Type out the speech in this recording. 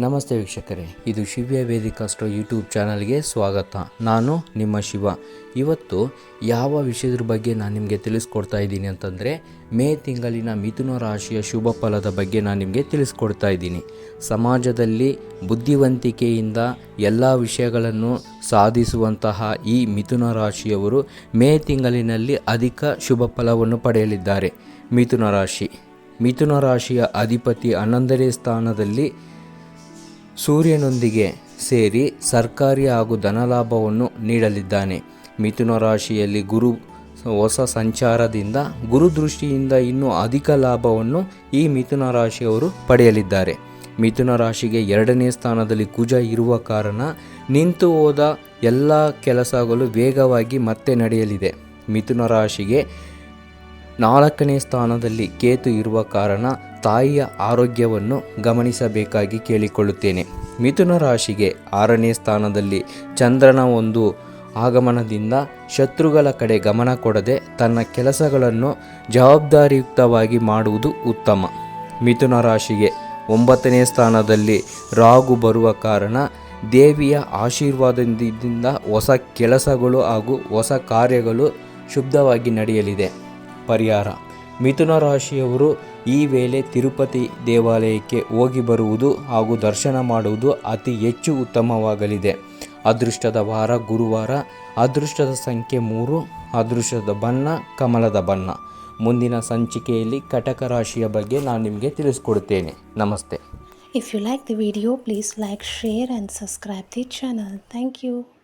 ನಮಸ್ತೆ ವೀಕ್ಷಕರೇ, ಇದು ಶಿವ್ಯ ವೇದಿಕಾಸ್ಟ್ರೋ ಯೂಟ್ಯೂಬ್ ಚಾನಲ್ಗೆ ಸ್ವಾಗತ. ನಾನು ನಿಮ್ಮ ಶಿವ. ಇವತ್ತು ಯಾವ ವಿಷಯದ ಬಗ್ಗೆ ನಾನು ನಿಮಗೆ ತಿಳಿಸ್ಕೊಡ್ತಾ ಇದ್ದೀನಿ ಅಂತಂದರೆ, ಮೇ ತಿಂಗಳಿನ ಮಿಥುನ ರಾಶಿಯ ಶುಭ ಫಲದ ಬಗ್ಗೆ ನಾನು ನಿಮಗೆ ತಿಳಿಸ್ಕೊಡ್ತಾ ಇದ್ದೀನಿ. ಸಮಾಜದಲ್ಲಿ ಬುದ್ಧಿವಂತಿಕೆಯಿಂದ ಎಲ್ಲ ವಿಷಯಗಳನ್ನು ಸಾಧಿಸುವಂತಹ ಈ ಮಿಥುನ ರಾಶಿಯವರು ಮೇ ತಿಂಗಳಿನಲ್ಲಿ ಅಧಿಕ ಶುಭ ಫಲವನ್ನು ಪಡೆಯಲಿದ್ದಾರೆ. ಮಿಥುನ ರಾಶಿ. ಮಿಥುನ ರಾಶಿಯ ಅಧಿಪತಿ ಹನ್ನೊಂದನೇ ಸ್ಥಾನದಲ್ಲಿ ಸೂರ್ಯನೊಂದಿಗೆ ಸೇರಿ ಸರ್ಕಾರಿ ಹಾಗೂ ಧನಲಾಭವನ್ನು ನೀಡಲಿದ್ದಾನೆ. ಮಿಥುನ ರಾಶಿಯಲ್ಲಿ ಗುರು ಹೊಸ ಸಂಚಾರದಿಂದ ಗುರುದೃಷ್ಟಿಯಿಂದ ಇನ್ನೂ ಅಧಿಕ ಲಾಭವನ್ನು ಈ ಮಿಥುನ ರಾಶಿಯವರು ಪಡೆಯಲಿದ್ದಾರೆ. ಮಿಥುನ ರಾಶಿಗೆ ಎರಡನೇ ಸ್ಥಾನದಲ್ಲಿ ಕುಜ ಇರುವ ಕಾರಣ ನಿಂತು ಹೋದ ಎಲ್ಲ ಕೆಲಸಗಳು ವೇಗವಾಗಿ ಮತ್ತೆ ನಡೆಯಲಿದೆ. ಮಿಥುನ ರಾಶಿಗೆ ನಾಲ್ಕನೇ ಸ್ಥಾನದಲ್ಲಿ ಕೇತು ಇರುವ ಕಾರಣ ತಾಯಿಯ ಆರೋಗ್ಯವನ್ನು ಗಮನಿಸಬೇಕಾಗಿ ಕೇಳಿಕೊಳ್ಳುತ್ತೇನೆ. ಮಿಥುನ ರಾಶಿಗೆ ಆರನೇ ಸ್ಥಾನದಲ್ಲಿ ಚಂದ್ರನ ಒಂದು ಆಗಮನದಿಂದ ಶತ್ರುಗಳ ಕಡೆ ಗಮನ ಕೊಡದೆ ತನ್ನ ಕೆಲಸಗಳನ್ನು ಜವಾಬ್ದಾರಿಯುಕ್ತವಾಗಿ ಮಾಡುವುದು ಉತ್ತಮ. ಮಿಥುನ ರಾಶಿಗೆ ಒಂಬತ್ತನೇ ಸ್ಥಾನದಲ್ಲಿ ರಾಗು ಬರುವ ಕಾರಣ ದೇವಿಯ ಆಶೀರ್ವಾದದಿಂದ ಹೊಸ ಕೆಲಸಗಳು ಹಾಗೂ ಹೊಸ ಕಾರ್ಯಗಳು ಶುದ್ಧವಾಗಿ ನಡೆಯಲಿದೆ. ಪರಿಹಾರ. ಮಿಥುನ ರಾಶಿಯವರು ಈ ವೇಳೆ ತಿರುಪತಿ ದೇವಾಲಯಕ್ಕೆ ಹೋಗಿ ಬರುವುದು ಹಾಗೂ ದರ್ಶನ ಮಾಡುವುದು ಅತಿ ಹೆಚ್ಚು ಉತ್ತಮವಾಗಲಿದೆ. ಅದೃಷ್ಟದ ವಾರ ಗುರುವಾರ, ಅದೃಷ್ಟದ ಸಂಖ್ಯೆ ಮೂರು, ಅದೃಷ್ಟದ ಬಣ್ಣ, ಕಮಲದ ಬಣ್ಣ. ಮುಂದಿನ ಸಂಚಿಕೆಯಲ್ಲಿ ಕಟಕ ರಾಶಿಯ ಬಗ್ಗೆ ನಾನು ನಿಮಗೆ ತಿಳಿಸ್ಕೊಡುತ್ತೇನೆ ನಮಸ್ತೆ. If you like the video please like share and subscribe the channel thank you.